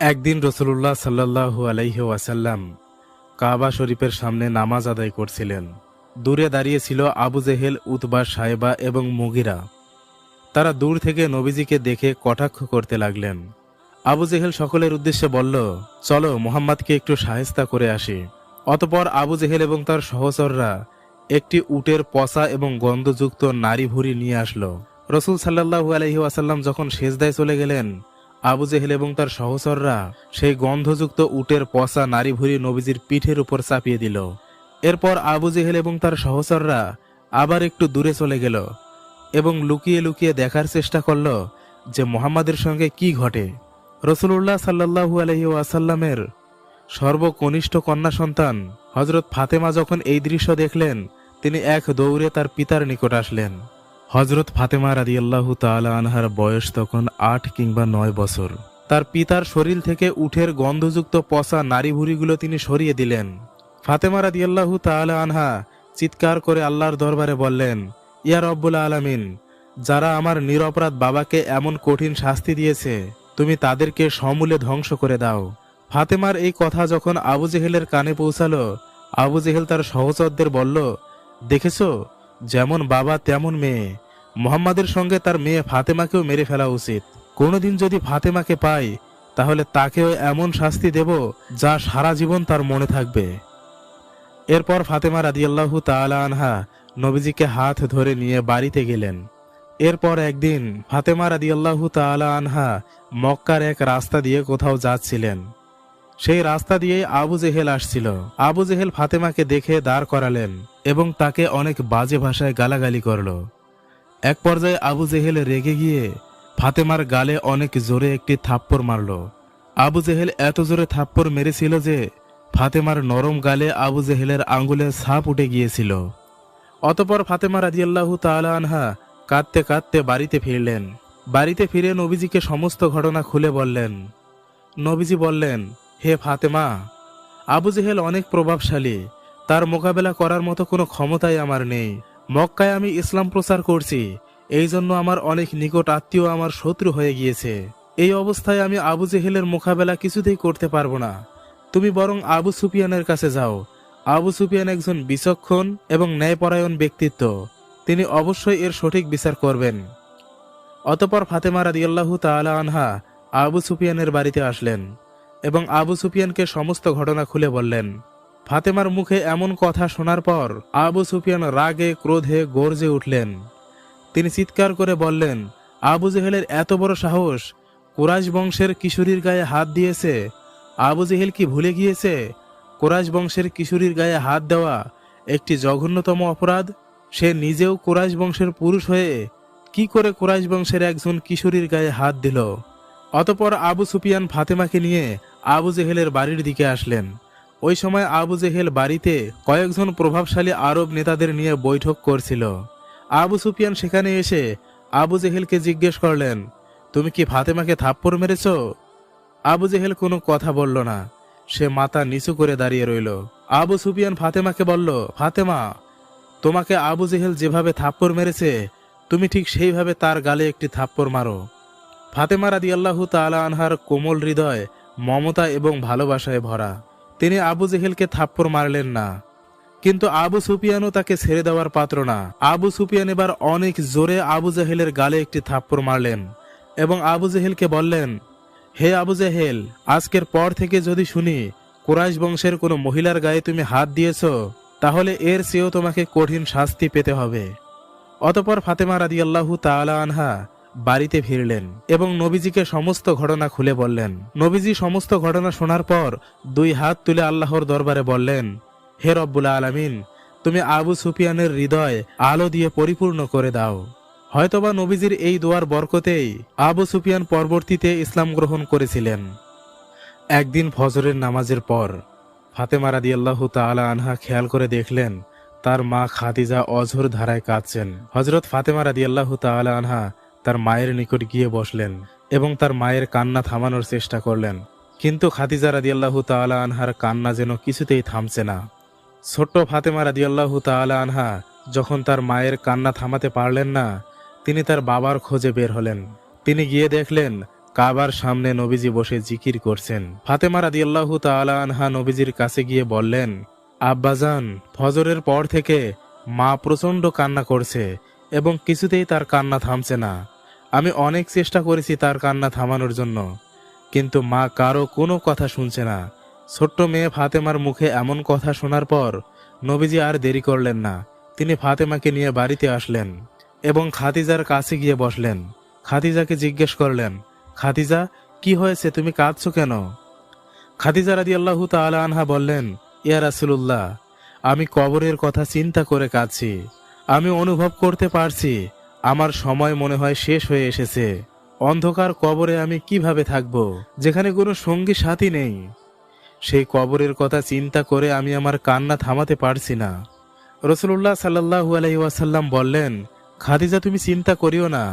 একদিন রসুল্লাহ সাল্লাহু আলাইহি ওয়াসাল্লাম কাবা শরীফের সামনে নামাজ আদায় করছিলেন। দূরে দাঁড়িয়ে ছিল আবু জেহেল, উতবা সাহেবা এবং মুগিরা। তারা দূর থেকে নবীজিকে দেখে কটাক্ষ করতে লাগলেন। আবু জেহেল সকলের উদ্দেশ্যে বলল, চলো মোহাম্মদকে একটু সাহেস্তা করে আসি। অতপর আবু জেহেল এবং তার সহচররা একটি উটের পসা এবং গন্ধযুক্ত নারী ভুরি নিয়ে আসলো। রসুল সাল্লাহু আলহি ওয়াসাল্লাম যখন সেজদায় চলে গেলেন আবু জেহেল এবং তার সহচররা সেই গন্ধযুক্ত উটের পসা নারী ভুরি নবীজির পিঠের উপর চাপিয়ে দিল। এরপর আবু জেহেল এবং তার সহচররা আবার একটু দূরে চলে গেল এবং লুকিয়ে লুকিয়ে দেখার চেষ্টা করল যে মোহাম্মদের সঙ্গে কি ঘটে। রসুল্লাহ সাল্লাহু আলহি ওয়াসাল্লামের সর্বকনিষ্ঠ কন্যা সন্তান হজরত ফাতেমা যখন এই দৃশ্য দেখলেন, তিনি এক দৌড়ে তার পিতার নিকট আসলেন। হজরত ফাতেমা রাদিয়াল্লাহু তাআলা আনহার বয়স তখন আট কিংবা নয় বছর। তার পিতার শরীর থেকে উঠের গন্ধযুক্ত পচা নারী ভুড়িগুলো তিনি সরিয়ে দিলেন। ফাতেমা রাদিয়াল্লাহু তাআলা আনহা চিৎকার করে আল্লাহর দরবারে বললেন, ইয়া রব্বুল আলামিন, যারা আমার নিরপরাধ বাবাকে এমন কঠিন শাস্তি দিয়েছে, তুমি তাদেরকে সমূলে ধ্বংস করে দাও। ফাতেমার এই কথা যখন আবু জেহেলের কানে পৌঁছালো, আবু জেহেল তার সহচরদের বলল, দেখেছ, যেমন বাবা তেমন মেয়ে মোহাম্মদের সঙ্গে তার মেয়ে ফাতেমাকেও মেরে ফেলা উচিত। কোনোদিন যদি ফাতেমাকে পাই, তাহলে তাকেও এমন শাস্তি দেব যা সারা জীবন তার মনে থাকবে। এরপর ফাতেমা রাদিয়াল্লাহু তাআলা আনহা নবীজিকে হাত ধরে নিয়ে বাড়িতে গেলেন। এরপর একদিন ফাতেমা রাদিয়াল্লাহু তাআলা আনহা মক্কার এক রাস্তা দিয়ে কোথাও যাচ্ছিলেন। সেই রাস্তা দিয়ে আবু জেহেল আসছিল। আবু জেহেল ফাতেমাকে দেখে দাঁড় করালেন এবং তাকে অনেক বাজে ভাষায় গালাগালি করল। এক পর্যায়ে আবু জেহেল রেগে গিয়ে ফাতেমার গালে অনেক জোরে একটি থাপ্পড় মারল। আবু জেহেল এত জোরে থাপ্পড় মেরেছিল যে ফাতেমার নরম গালে আবু জেহেলের আঙ্গুলে ছাপ উঠে গিয়েছিল। অতপর ফাতেমা রাজিয়াল্লাহু তাআলা আনহা কাঁদতে কাঁদতে বাড়িতে ফিরলেন। বাড়িতে ফিরে নবীজিকে সমস্ত ঘটনা খুলে বললেন। নবীজি বললেন, হে ফাতেমা, আবু জেহেল অনেক প্রভাবশালী। তার মোকাবেলা করার মতো কোনো ক্ষমতাই আমার নেই। মক্কায় আমি ইসলাম প্রচার করছি। এই জন্য আমার অনেক নিকট আত্মীয় আমার শত্রু হয়ে গিয়েছে। এই অবস্থায় আমি আবু জেহেলের মোকাবেলা কিছুতেই করতে পারব না। তুমি বরং আবু সুফিয়ানের কাছে যাও। আবু সুফিয়ান একজন বিচক্ষণ এবং ন্যায়পরায়ণ ব্যক্তিত্ব। তিনি অবশ্যই এর সঠিক বিচার করবেন। অতপর ফাতেমা রাদিয়াল্লাহু তাআলা আনহা আবু সুফিয়ানের বাড়িতে আসলেন এবং আবু সুফিয়ানকে সমস্ত ঘটনা খুলে বললেন। ফাতেমার মুখে এমন কথা শোনার পর আবু সুফিয়ান রাগে, ক্রোধে গর্জে উঠলেন। তিনি চিৎকার করে বললেন, আবু জেহেলের এত বড় সাহস, কুরাইশ বংশের কিশোরীর গায়ে হাত দিয়েছে। আবু জেহেল কি ভুলে গিয়েছে? কোরাইশ বংশের কিশোরীর গায়ে হাত দেওয়া একটি জঘন্যতম অপরাধ? সে নিজেও কোরাইশ বংশের পুরুষ হয়ে কি করে কোরাইশ বংশের একজন কিশোরীর গায়ে হাত দিল? অতপর আবু সুফিয়ান ফাতেমাকে নিয়ে আবু জেহেলের বাড়ির দিকে আসলেন। ওই সময় আবু জেহেল বাড়িতে কয়েকজন প্রভাবশালী আরব নেতাদের নিয়ে বৈঠক করছিল। আবু সুফিয়ান সেখানে এসে আবু জেহেলকে জিজ্ঞেস করলেন, তুমি কি ফাতেমাকে থাপ্পড় মেরেছ? আবু জেহেল কোনো কথা বলল না। সে মাথা নিচু করে দাঁড়িয়ে রইল। আবু সুফিয়ান ফাতেমাকে বলল, ফাতেমা, তোমাকে আবু জেহেল যেভাবে থাপ্পড় মেরেছে, তুমি ঠিক সেইভাবে তার গালে একটি থাপ্পড় মারো। ফাতেমা রাদি আল্লাহ তালা আনহার কোমল হৃদয় মমতা এবং ভালোবাসায় ভরা। তিনি আবু জেহেলকে থাপ্পড় মারলেন না। কিন্তু আবু সুফিয়ানও তাকে ছেড়ে দেওয়ার পাত্র না। আবু সুফিয়ান এবার অনেক জোরে আবু জেহেলের গালে একটি থাপ্পড় মারলেন এবং আবু জেহেলকে বললেন, হে আবু জেহেল, আজকের পর থেকে যদি শুনি কুরাইশ বংশের কোনো মহিলার গায়ে তুমি হাত দিয়েছ, তাহলে এর চেয়েও তোমাকে কঠিন শাস্তি পেতে হবে। অতপর ফাতেমা রাদিয়াল্লাহু তাআলা আনহা বাড়িতে ফিরলেন এবং নবীজিকে সমস্ত ঘটনা খুলে বললেন। নবীজি সমস্ত ঘটনা শোনার পর দুই হাত তুলে আল্লাহর দরবারে বললেন, হে রব্বুল আলামিন, তুমি আবু সুফিয়ানের হৃদয় আলো দিয়ে পরিপূর্ণ করে দাও। হয়তোবা নবীজির এই দোয়ার বরকতেই আবু সুফিয়ান পরবর্তীতে ইসলাম গ্রহণ করেছিলেন। একদিন ফজরের নামাজের পর ফাতেমা রাদিয়াল্লাহু তাআলা আনহা খেয়াল করে দেখলেন, তার মা খাদিজা অঝোর ধারায় কাঁদছেন। হজরত ফাতেমা রাদিয়াল্লাহু তাআলা আনহা তার মায়ের নিকট গিয়ে বসলেন এবং তার মায়ের কান্না থামানোর চেষ্টা করলেন। কিন্তু খাদিজা রাদিয়াল্লাহু তাআলা আনহার কান্না যেন কিছুতেই থামছে না। ছোট্ট ফাতেমা রাদিয়াল্লাহু তাআলা আনহা যখন তার মায়ের কান্না থামাতে পারলেন না, তিনি তার বাবার খোঁজে বের হলেন। তিনি গিয়ে দেখলেন, কাবার সামনে নবীজি বসে জিকির করছেন। ফাতেমা রাদিয়াল্লাহু তাআলা আনহা নবীজির কাছে গিয়ে বললেন আব্বাজান ফজরের পর থেকে মা প্রচণ্ড কান্না করছে এবং কিছুতেই তার কান্না থামছে না। আমি অনেক চেষ্টা করেছি তার কান্না থামানোর জন্য, কিন্তু মা কারও কোনো কথা শুনছে না। ছোট্ট মেয়ে ফাতেমার মুখে এমন কথা শোনার পর নবীজি আর দেরি করলেন না। তিনি ফাতেমাকে নিয়ে বাড়িতে আসলেন এবং খাদিজার কাছে গিয়ে বসলেন। খাদিজাকে জিজ্ঞেস করলেন, খাদিজা, কি হয়েছে? তুমি কাঁদছো কেন? খাদিজা রাদি আল্লাহ আনহা বললেন, ইয়া রাসুল্লাহ আমি কবরের কথা চিন্তা করে কাঁদছি। আমি অনুভব করতে পারছি আমার সময় মনে হয় শেষ হয়ে এসেছে। অন্ধকার কবরে আমি কীভাবে থাকব? যেখানে কোনো সঙ্গী সাথী নেই। সেই কবরের কথা চিন্তা করে আমি আমার কান্না থামাতে পারছি না। রসুল্লাহ সাল্লাহু আলহি ওয়াসাল্লাম বললেন, খাদিজা, তুমি চিন্তা করিও না।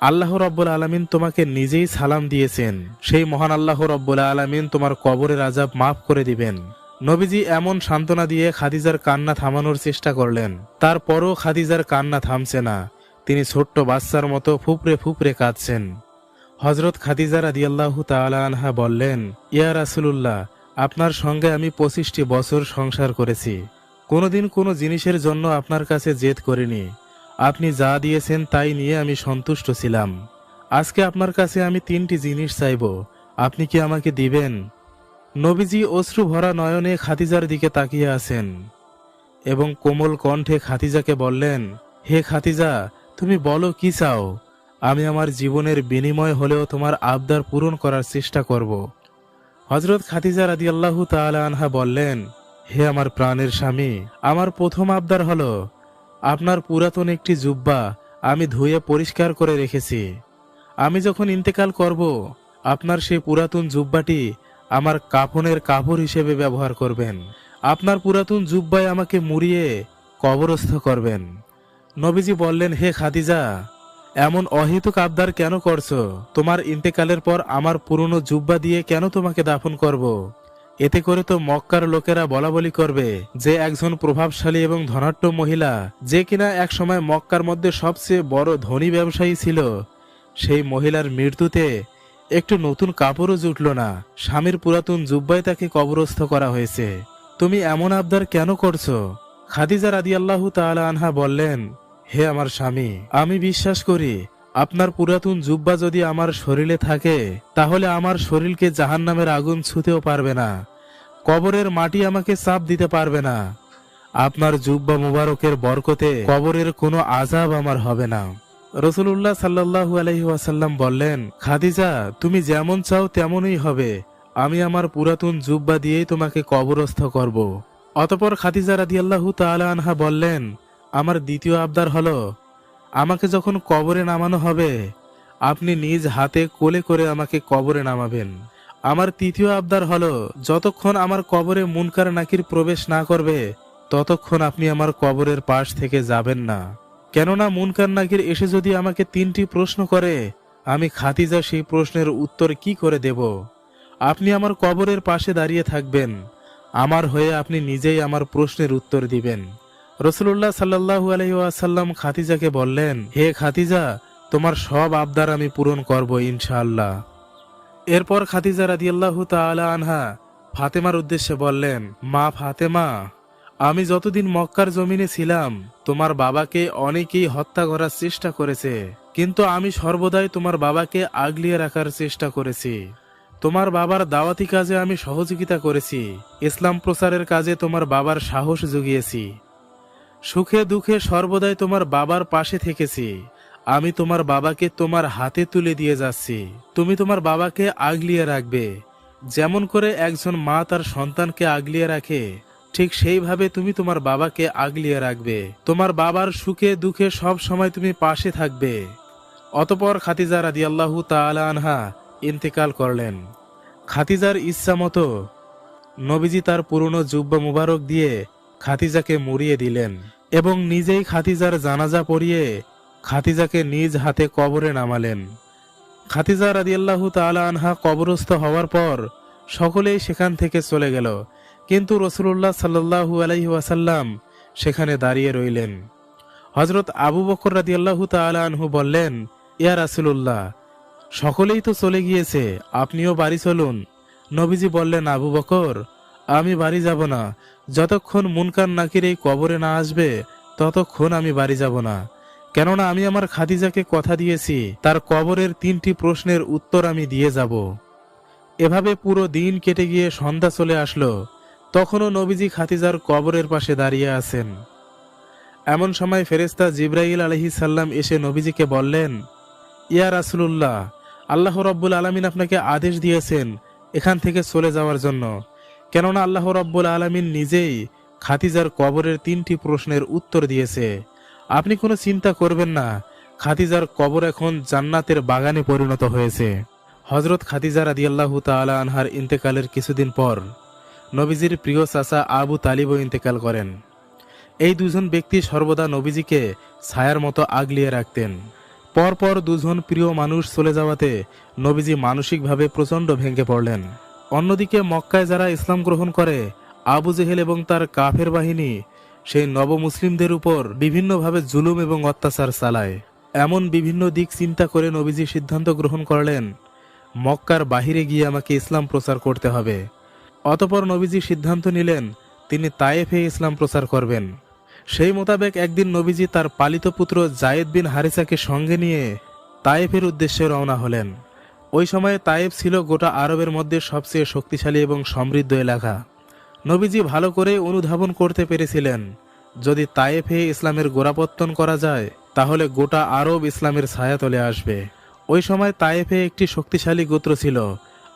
আল্লাহ রব্বুল আলমিন তোমাকে নিজেই সালাম দিয়েছেন। সেই মহান আল্লাহ রব্বুল আলমিন তোমার কবরের আজাব মাফ করে দিবেন। নবীজি এমন সান্ত্বনা দিয়ে খাদিজার কান্না থামানোর চেষ্টা করলেন। তারপরও খাদিজার কান্না থামছে না। তিনি ছোট্ট বাচ্চার মতো ফুপড়ে ফুপড়ে কাঁদছেন। হজরত খাদিজা রাদিয়াল্লাহু তাআলা আনহা বললেন, ইয়া রাসূলুল্লাহ, আপনার সঙ্গে আমি পঁচিশটি বছর সংসার করেছি। কোনোদিন কোনো জিনিসের জন্য আপনার কাছে জেদ করিনি। আপনি যা দিয়েছেন তাই নিয়ে আমি সন্তুষ্ট ছিলাম। আজকে আপনার কাছে আমি তিনটি জিনিস চাইব। আপনি কি আমাকে দিবেন? নবীজি অশ্রু ভরা নয়নে খাতিজার দিকে তাকিয়ে আছেন এবং কোমল কণ্ঠে খাতিজাকে বললেন, হে খাদিজা তুমি বলো কি চাও? আমি আমার জীবনের বিনিময় হলেও তোমার আবদার পূরণ করার চেষ্টা করব। হজরত খাদিজা রাদি আল্লাহু আনহা বললেন, হে আমার প্রাণের স্বামী, আমার প্রথম আবদার হলো, আপনার পুরাতন একটি জুব্বা আমি ধুয়ে পরিষ্কার করে রেখেছি। আমি যখন ইন্তেকাল করব, আপনার সেই পুরাতন জুব্বাটি আমার কাফনের কাপড় হিসেবে ব্যবহার করবেন। আপনার পুরাতন জুব্বায় আমাকে মুড়িয়ে কবরস্থ করবেন। নবীজি বললেন, হে খাদিজা, এমন অহেতুক আবদার কেন করছ? তোমার ইন্তেকালের পর আমার পুরনো জুব্বা দিয়ে কেন তোমাকে দাফন করব। এতে করে তো মক্কার লোকেরা বলা বলি করবে যে একজন প্রভাবশালী এবং ধনাঢ্য মহিলা, যে কিনা একসময় মক্কার মধ্যে সবচেয়ে বড় ধনী ব্যবসায়ী ছিল। সেই মহিলার মৃত্যুতে একটু নতুন কাপড়ও জুটল না। স্বামীর পুরাতন জুব্বায় তাকে কবরস্থ করা হয়েছে। তুমি এমন আবদার কেন করছ? খাদিজা রাদিয়াল্লাহু তাআলা আনহা বললেন, হে আমার স্বামী, আমি বিশ্বাস করি আপনার পুরাতন জুব্বা যদি আমার শরীরে থাকে, তাহলে আমার শরীরকে জাহান্নামের আগুন ছুতেও পারবে না, কবরের মাটি আমাকে চাপ দিতে পারবে না, আপনার জুব্বা মুবারকের বরকতে কবরের কোনো আজাব আমার হবে না। রসুল্লাহ সাল্লাহু আলহি ওয়াসাল্লাম বললেন, খাদিজা, তুমি যেমন চাও তেমনই হবে, আমি আমার পুরাতন জুব্বা দিয়েই তোমাকে কবরস্থ করব। অতপর খাদিজা রাদিয়াল্লাহু তাআলা আনহা বললেন, আমার দ্বিতীয় আবদার হলো, আমাকে যখন কবরে নামানো হবে, আপনি নিজ হাতে কোলে করে আমাকে কবরে নামাবেন। আমার তৃতীয় আবদার হলো, যতক্ষণ আমার কবরে মুনকার নাকির প্রবেশ না করবে, ততক্ষণ আপনি আমার কবরের পাশ থেকে যাবেন না। কেননা মুনকার নাকির এসে যদি আমাকে তিনটি প্রশ্ন করে, আমি খাতিজা সেই প্রশ্নের উত্তর কি করে দেব? আপনি আমার কবরের পাশে দাঁড়িয়ে থাকবেন। আমার হয়ে আপনি নিজেই আমার প্রশ্নের উত্তর দিবেন। রসুল্লাহ সাল্লাহু আলহি আসাল্লাম খাতিজাকে বললেন, হে খাতিজা তোমার সব আবদার আমি পূরণ করব ইনশাআল্লাহ। এরপর খাতিজা রাদিয়াল্লাহু তাআলা আনহা ফাতেমার উদ্দেশ্যে বললেন, মা ফাতেমা, আমি যতদিন মক্কার জমিনে ছিলাম, তোমার বাবাকে অনেকেই হত্যা করার চেষ্টা করেছে, কিন্তু আমি সর্বদাই তোমার বাবাকে আগলিয়ে রাখার চেষ্টা করেছি। তোমার বাবার দাওয়াতি কাজে আমি সহযোগিতা করেছি। ইসলাম প্রচারের কাজে তোমার বাবার সাহস জুগিয়েছি। সুখে দুঃখে সর্বদাই তোমার বাবার পাশে থেকেছি। আমি তোমার বাবাকে তোমার হাতে তুলে দিয়ে যাচ্ছি। তুমি তোমার বাবাকে আগলিয়ে রাখবে। যেমন করে একজন মা তার সন্তানকে আগলিয়ে রাখে, ঠিক সেইভাবে তুমি তোমার বাবাকে আগলিয়ে রাখবে। তোমার বাবার সুখে দুঃখে সব সময় তুমি পাশে থাকবে। অতপর খাতিজা রাদিয়াল্লাহু তাআলা আনহা ইন্তেকাল করলেন। খাতিজার ইচ্ছা মতো নবীজি তার পুরনো জুব্বা মুবারক দিয়ে খাতিজাকে মুড়িয়ে দিলেন এবং নিজেই খাতিজার জানাজা পড়িয়ে খাতিজাকে নিজ হাতে কবরে নামালেন। খাতিজা রাদিয়াল্লাহু তাআলা আনহা কবরস্থ হওয়ার পর সকলেই সেখান থেকে চলে গেল। কিন্তু রসুল্লাহ সাল্লাহু আলাইহি ওয়াসাল্লাম সেখানে দাঁড়িয়ে রইলেন। হজরত আবু বকর রাদিয়াল্লাহু তাআলা আনহু বললেন, ইয়া রাসূলুল্লাহ সকলেই তো চলে গিয়েছে, আপনিও বাড়ি চলুন। নবীজি বললেন, আবু বকর, আমি বাড়ি যাব না। যতক্ষণ মুনকার নাকির এই কবরে না আসবে, ততক্ষণ আমি বাড়ি যাব না। কেননা আমি আমার খাদিজাকে কথা দিয়েছি, তার কবরের তিনটি প্রশ্নের উত্তর আমি দিয়ে যাব। এভাবে পুরো দিন কেটে গিয়ে সন্ধ্যা চলে আসলো। তখনও নবীজি খাতিজার কবরের পাশে দাঁড়িয়ে আছেন। এমন সময় ফেরেস্তা জিব্রাইল আলহি সাল্লাম এসে নবীজিকে বললেন, ইয়া রাসুলুল্লাহ আল্লাহ রব্বুল আলমিন আপনাকে আদেশ দিয়েছেন এখান থেকে চলে যাওয়ার জন্য। কেননা আল্লাহ রব্বুল আলমিন নিজেই খাতিজার কবরের তিনটি প্রশ্নের উত্তর দিয়েছে। আপনি কোনো চিন্তা করবেন না খাতিজার কবর এখন জান্নাতের বাগানে পরিণত হয়েছে। হজরত খাদিজা রাদিয়াল্লাহু তাআলা আনহার ইন্তেকালের কিছুদিন পর নবীজির প্রিয় চাচা আবু তালিবও ইন্তেকাল করেন। এই দুজন ব্যক্তি সর্বদা নবীজিকে ছায়ার মতো আগলিয়ে রাখতেন। পরপর দুজন প্রিয় মানুষ চলে যাওয়াতে নবীজি মানসিকভাবে প্রচণ্ড ভেঙে পড়লেন। অন্যদিকে মক্কায় যারা ইসলাম গ্রহণ করে, আবু জেহেল এবং তার কাফের বাহিনী, সেই নবমুসলিমদের উপর বিভিন্নভাবে জুলুম এবং অত্যাচার চালায়। এমন বিভিন্ন দিক চিন্তা করে নবীজি সিদ্ধান্ত গ্রহণ করলেন, মক্কার বাহিরে গিয়ে আমাকে ইসলাম প্রচার করতে হবে। অতপর নবীজি সিদ্ধান্ত নিলেন, তিনি তায়েফে ইসলাম প্রচার করবেন। সেই মোতাবেক একদিন নবীজি তার পালিত পুত্র জায়েদ বিন হারিসাকে সঙ্গে নিয়ে তায়েফের উদ্দেশ্যে রওনা হলেন। ওই সময়ে তায়েফ ছিল গোটা আরবের মধ্যে সবচেয়ে শক্তিশালী এবং সমৃদ্ধ এলাকা। নবীজি ভালো করে অনুধাবন করতে পেরেছিলেন, যদি তায়েফে ইসলামের গোড়াপত্তন করা যায়, তাহলে গোটা আরব ইসলামের ছায়াতলে আসবে। ওই সময় তায়েফে একটি শক্তিশালী গোত্র ছিল,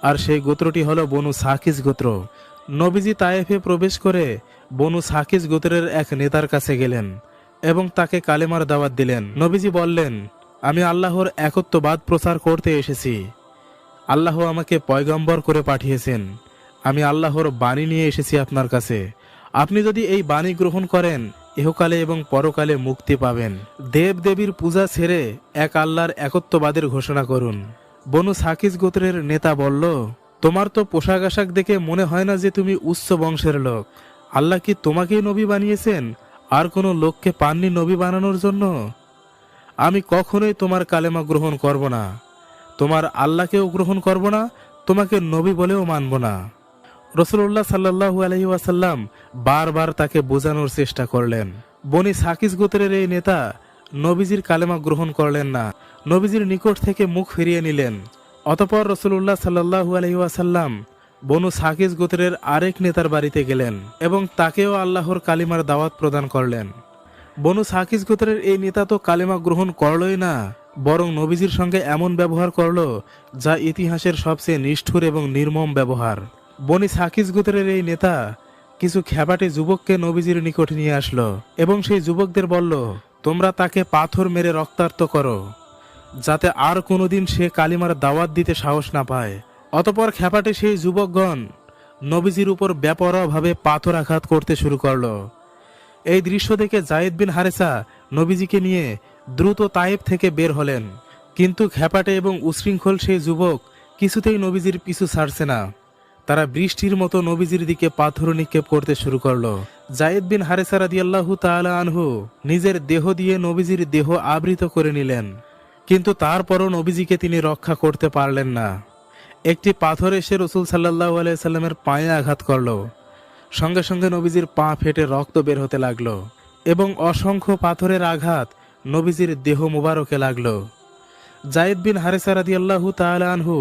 আর সেই গোত্রটি হলো বনু সাকিস গোত্র। নবীজি তায়েফে প্রবেশ করে বনু সাকিস গোত্রের এক নেতার কাছে গেলেন এবং তাকে কালেমার দাওয়াত দিলেন। নবীজি বললেন, আমি আল্লাহর একত্ববাদ প্রচার করতে এসেছি। আল্লাহ আমাকে পয়গম্বর করে পাঠিয়েছেন। আমি আল্লাহর বাণী নিয়ে এসেছি আপনার কাছে। আপনি যদি এই বাণী গ্রহণ করেন, ইহকালে এবং পরকালে মুক্তি পাবেন। দেব দেবীর পূজা ছেড়ে এক আল্লাহর একত্ববাদের ঘোষণা করুন। বনু সাকিস গোত্রের নেতা বলল, তোমার তো পোশাক আশাক দেখে মনে হয় না যে তুমি উচ্চ বংশের লোক। আল্লাহ কি তোমাকেই নবী বানিয়েছেন? আর কোনো লোককে পাননি নবী বানানোর জন্য? আমি কখনোই তোমার কালেমা গ্রহণ করব না। তোমার আল্লাহকেও গ্রহণ করব না, তোমাকে নবী বলেও মানব না। রসুল্লাহ সাল্লাহু আলহি ওয়াসাল্লাম বারবার তাকে বোঝানোর চেষ্টা করলেন। বনি সাকিস গোত্রের এই নেতা নবীজির কালেমা গ্রহণ করলেন না। নবীজির নিকট থেকে মুখ ফিরিয়ে নিলেন। অতপর রসুল্লাহ সাল্লাহু আলহি ওয়াসাল্লাম বনু সাকিস গোত্রের আরেক নেতার বাড়িতে গেলেন এবং তাকেও আল্লাহর কালিমার দাওয়াত প্রদান করলেন। বনু সাকিস গোত্রের এই নেতা তো কালিমা গ্রহণ করলই না, বরং নবীজির সঙ্গে এমন ব্যবহার করল যা ইতিহাসের সবচেয়ে নিষ্ঠুর এবং নির্মম ব্যবহার। বনি সাকিস গোত্রের এই নেতা কিছু খ্যাপাটে যুবককে নবীজির নিকট নিয়ে আসলো এবং সেই যুবকদের বলল, তোমরা তাকে পাথর মেরে রক্তার্ত করো, যাতে আর কোনোদিন সে কালিমার দাওয়াত দিতে সাহস না পায়। অতপর খ্যাপাটে সেই যুবকগণ নবীজির উপর ব্যাপরভাবে পাথর আঘাত করতে শুরু করল। এই দৃশ্য দেখে জায়েদ বিন হারেসা নবীজিকে নিয়ে দ্রুত তায়েব থেকে বের হলেন। কিন্তু খ্যাপাটে এবং উশৃঙ্খল সেই যুবক কিছুতেই নবীজির পিছু ছাড়ছে না। তারা বৃষ্টির মতো নবীজির দিকে পাথর নিক্ষেপ করতে শুরু করল। জায়েদ বিন হারেসা রাদিয়াল্লাহু তাআলা আনহু নিজের দেহ দিয়ে নবীজির দেহ আবৃত করে নিলেন। কিন্তু তারপরও নবীজিকে তিনি রক্ষা করতে পারলেন না। একটি পাথর এসে রসুল সাল্লাহ আলাইসাল্লামের পায়ে আঘাত করল। সঙ্গে সঙ্গে নবীজির পা ফেটে রক্ত বের হতে লাগল এবং অসংখ্য পাথরের আঘাত নবীজির দেহ মুবারকে লাগল। জায়েদ বিন হারেসা রাদিয়াল্লাহু তাআলা আনহু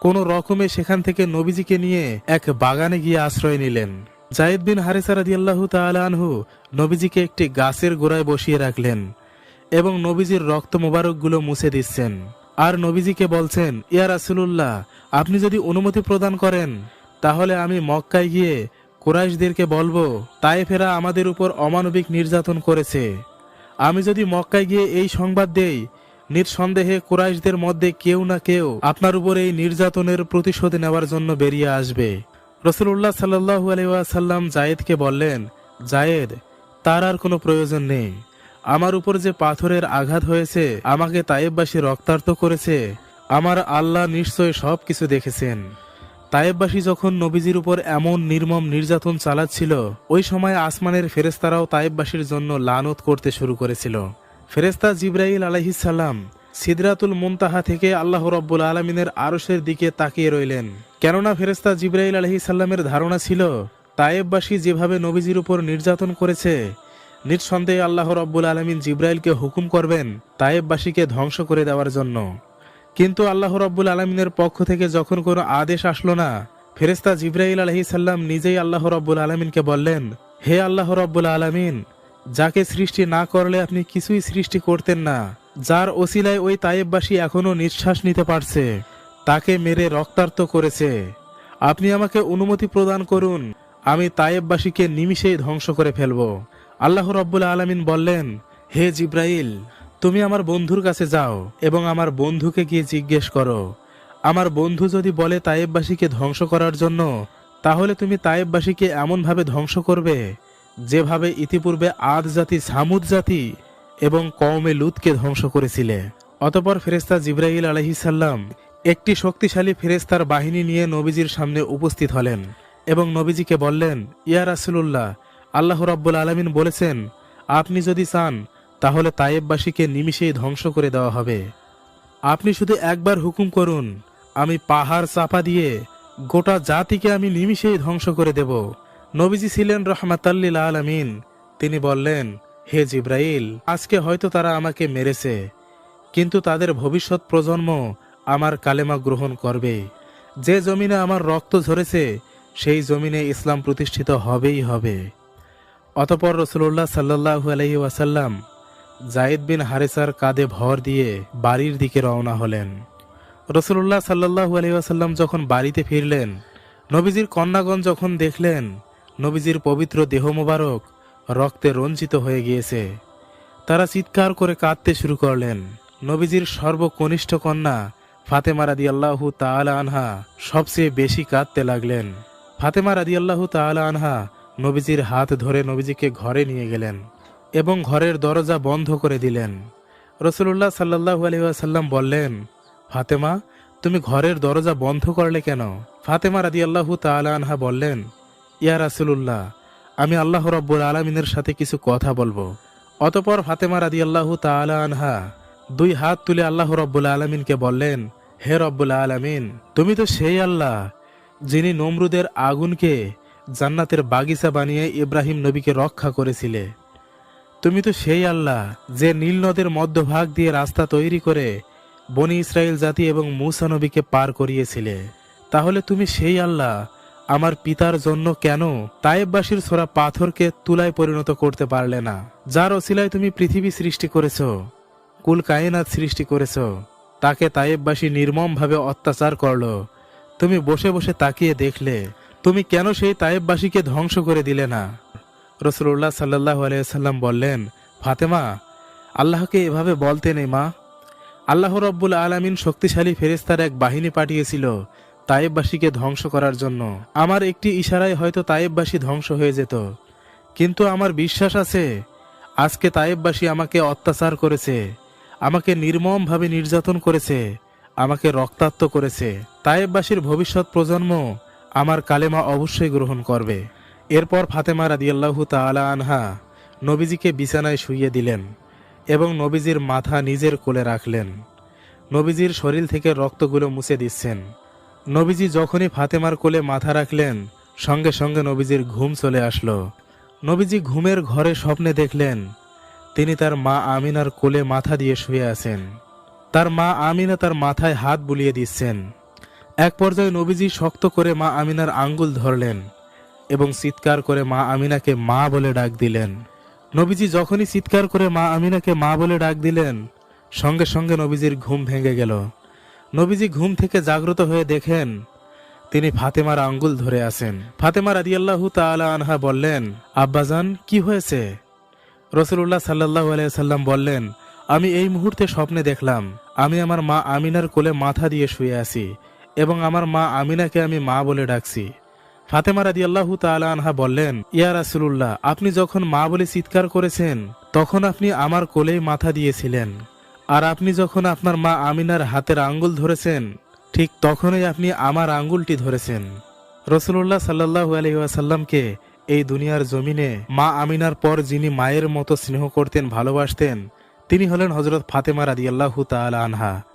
কোন রকমে সেখান থেকে নবীজিকে নিয়ে এক বাগানে গিয়ে আশ্রয় নিলেন। জায়েদ বিন হারেসা রাদিয়াল্লাহু তাআলা আনহু নবীজিকে একটি গাছের গোড়ায় বসিয়ে রাখলেন এবং নবীজির রক্ত মোবারকগুলো মুছে দিচ্ছেন। আর নবীজিকে বলছেন, ইয়া রাসূলুল্লাহ, আপনি যদি অনুমতি প্রদান করেন, তাহলে আমি মক্কায় গিয়ে কুরাইশদেরকে বলব, তায়েফেরা আমাদের উপর অমানবিক নির্যাতন করেছে। আমি যদি মক্কায় গিয়ে এই সংবাদ দেই, নিঃসন্দেহে কুরাইশদের মধ্যে কেউ না কেউ আপনার উপর এই নির্যাতনের প্রতিশোধ নেওয়ার জন্য বেরিয়ে আসবে। রসুল্লাহ সাল্লাহু আলাইসাল্লাম জায়েদকে বললেন, জায়েদ, তার আর কোনো প্রয়োজন নেই। আমার উপর যে পাথরের আঘাত হয়েছে, আমাকে তায়েববাসী রক্তার্ত করেছে। আমার আল্লাহ নিশ্চয় সব কিছু দেখেছেন। তায়েববাসী যখন নবীজির উপর এমন নির্মম নির্যাতন চালাচ্ছিল, ওই সময় আসমানের ফেরেস্তারাও তায়েববাসীর জন্য লানত করতে শুরু করেছিল। ফেরেস্তা জিব্রাইল আলাইহিসাল্লাম সিদরাতুল মুনতাহা থেকে আল্লাহ রব্বুল আলমিনের আরশের দিকে তাকিয়ে রইলেন। কেননা ফেরেস্তা জিব্রাইল আলহি সাল্লামের ধারণা ছিল, তায়েববাসী যেভাবে নবীজির উপর নির্যাতন করেছে নিঃসন্দেহে আল্লাহ রব্বুল আলমিন জিব্রাইলকে হুকুম করবেন তায়েববাসীকে ধ্বংস করে দেওয়ার জন্য। কিন্তু আল্লাহ রব্বুল আলমিনের পক্ষ থেকে যখন কোনো আদেশ আসলো না ফেরেস্তা জিব্রাইল আলহি সাল্লাম নিজেই আল্লাহ রব্বুল আলমিনকে বললেন, হে আল্লাহ রব্বুল আলমিন, যাকে সৃষ্টি না করলে আপনি কিছুই সৃষ্টি করতেন না, যার ওসিলায় ওই তায়েববাসী এখনও নিঃশ্বাস নিতে পারছে, তাকে মেরে রক্তার্ত করেছে। আপনি আমাকে অনুমতি প্রদান করুন, আমি তায়েববাসীকে নিমিষেই ধ্বংস করে ফেলব। আল্লাহ রব্বুল আলমিন বললেন, হে জিব্রাইল, তুমি আমার বন্ধুর কাছে যাও এবং আমার বন্ধুকে গিয়ে জিজ্ঞেস করো। আমার বন্ধু যদি বলে তায়েববাসীকে ধ্বংস করার জন্য, তাহলে তুমি তায়েববাসীকে এমনভাবে ধ্বংস করবে, যেভাবে ইতিপূর্বে আদ জাতি, সামুদ জাতি এবং কওমে লুতকে ধ্বংস করেছিলে। অতপর ফেরেস্তা জিব্রাইল আলহিসাল্লাম একটি শক্তিশালী ফেরেস্তার বাহিনী নিয়ে নবীজির সামনে উপস্থিত হলেন এবং নবীজিকে বললেন, ইয়া রাসুলুল্লাহ আল্লাহ রাব্বুল আলমিন বলেছেন, আপনি যদি চান, তাহলে তায়েববাসীকে নিমিষেই ধ্বংস করে দেওয়া হবে। আপনি শুধু একবার হুকুম করুন, আমি পাহাড় চাপা দিয়ে গোটা জাতিকে আমি নিমিষেই ধ্বংস করে দেব। নবীজি ছিলেন রহমাতাল্লিল আলমিন। তিনি বললেন, হে জিব্রাইল, আজকে হয়তো তারা আমাকে মেরেছে, কিন্তু তাদের ভবিষ্যৎ প্রজন্ম আমার কালেমা গ্রহণ করবে। যে জমিনে আমার রক্ত ঝরেছে, সেই জমিনে ইসলাম প্রতিষ্ঠিত হবেই হবে। অতপর রসুল্লাহ সাল্লাহু আলহি ওয়াসাল্লাম জায়েদ বিন হারেসার কাঁধে ভর দিয়ে বাড়ির দিকে রওনা হলেন। রসুল্লাহ সাল্লাহু আলহি ওয়াসাল্লাম যখন বাড়িতে ফিরলেন, নবীজির কন্যাগণ যখন দেখলেন, নবীজির পবিত্র দেহ মোবারক রক্তে রঞ্জিত হয়ে গিয়েছে। তারা চিৎকার করে কাঁদতে শুরু করলেন। নবীজির সর্বকনিষ্ঠ কন্যা ফাতেমা রাদি আল্লাহু তাআলা আনহা সবচেয়ে বেশি কাঁদতে লাগলেন। ফাতেমা রাদি আল্লাহু তাআলা আনহা নবীজির হাত ধরে নবীজিকে ঘরে নিয়ে গেলেন এবং ঘরের দরজা বন্ধ করে দিলেন। রসুল্লাহ সাল্লাহু আলহিহাসাল্লাম বললেন, ফাতেমা, তুমি ঘরের দরজা বন্ধ করলে কেন? ফাতেমা রাদি আল্লাহু আনহা বললেন, ইয়া রাসুলুল্লাহ, আমি আল্লাহ রব্বুল আলমিনের সাথে কিছু কথা বলব। অতপর ফাতেমা রাদি আল্লাহু আনহা দুই হাত তুলে আল্লাহ রব্বুল আলমিনকে বললেন, হে রব্বুল আলমিন, তুমি তো সেই আল্লাহ যিনি নমরুদের আগুনকে জান্নাতের বাগিচা বানিয়ে ইব্রাহিম নবীকে রক্ষা করেছিলে। তুমি তো সেই আল্লাহ যে নীল নদের মধ্যভাগ দিয়ে রাস্তা তৈরি করে বনি ইসরায়েল জাতি এবং মুসা নবীকে পার করিয়েছিলে। তাহলে তুমি সেই আল্লাহ আমার পিতার জন্য কেন তায়েববাসীর ছোড়া পাথরকে তুলায় পরিণত করতে পারলে না? যার অসিলায় তুমি পৃথিবী সৃষ্টি করেছ, কুল কায়নাত সৃষ্টি করেছ, তাকে তায়েববাসী নির্মমভাবে অত্যাচার করল। তুমি বসে বসে তাকিয়ে দেখলে তুমি কেন সেই তায়েববাসীকে ধ্বংস করে দিলে না? রসুল্লাহ সাল্লাহ আলাইসাল্লাম বললেন, ফাতেমা, আল্লাহকে এভাবে বলতে নেই মা। আল্লাহ রব্বুল আলমিন শক্তিশালী ফেরেস্তার এক বাহিনী পাঠিয়েছিল তায়েববাসীকে ধ্বংস করার জন্য। আমার একটি ইশারায় হয়তো তায়েববাসী ধ্বংস হয়ে যেত। কিন্তু আমার বিশ্বাস আছে, আজকে তায়েববাসী আমাকে অত্যাচার করেছে, আমাকে নির্মমভাবে নির্যাতন করেছে, আমাকে রক্তাক্ত করেছে। তায়েববাসীর ভবিষ্যৎ প্রজন্ম আমার কালেমা অবশ্যই গ্রহণ করবে। এরপর ফাতেমা রাদিয়াল্লাহু তাআলা আনহা নবীজিকে বিছানায় শুইয়ে দিলেন এবং নবীজির মাথা নিজের কোলে রাখলেন। নবীজির শরীর থেকে রক্তগুলো মুছে দিচ্ছেন। নবীজি যখনই ফাতেমার কোলে মাথা রাখলেন, সঙ্গে সঙ্গে নবীজির ঘুম চলে আসলো। নবীজি ঘুমের ঘরে স্বপ্নে দেখলেন, তিনি তার মা আমিনার কোলে মাথা দিয়ে শুয়ে আছেন। তার মা আমিনা তার মাথায় হাত বুলিয়ে দিচ্ছেন। এক পর্যায়ে নবীজি শক্ত করে মা আমিনার আঙ্গুল ধরলেন এবং চিৎকার করে মা আমিনাকে মা বলে ডাক দিলেন। নবীজি যখনই চিৎকার করে মা আমিনাকে মা বলে ডাক দিলেন, সঙ্গে সঙ্গে নবীজির ঘুম ভেঙে গেল। নবীজি ঘুম থেকে জাগ্রত হয়ে দেখেন তিনি ফাতেমার আঙ্গুল ধরে আছেন। ফাতেমা রাদিয়াল্লাহু তাআলা আনহা বললেন, আব্বাজান, কি হয়েছে? রসুল্লাহ সাল্লাহ আলাইসাল্লাম বললেন, আমি এই মুহূর্তে স্বপ্নে দেখলাম, আমি আমার মা আমিনার কোলে মাথা দিয়ে শুয়ে আছি। এবং আমার মা আমিনাকে আমি মা বলে ডাকছি। ফাতেমা রাদি আল্লাহু তালা আনহা বললেন, ইয়া রাসুল্লাহ আপনি যখন মা বলে চিৎকার করেছেন, তখন আপনি আমার কোলেই মাথা দিয়েছিলেন। আর আপনি যখন আপনার মা আমিনার হাতের আঙ্গুল ধরেছেন, ঠিক তখনই আপনি আমার আঙ্গুলটি ধরেছেন। রসুল্লাহ সাল্লাহু আলহিহাসাল্লামকে এই দুনিয়ার জমিনে মা আমিনার পর যিনি মায়ের মতো স্নেহ করতেন, ভালোবাসতেন, তিনি হলেন হজরত ফাতেমা রাদিয়াল্লাহু তাআলা আনহা।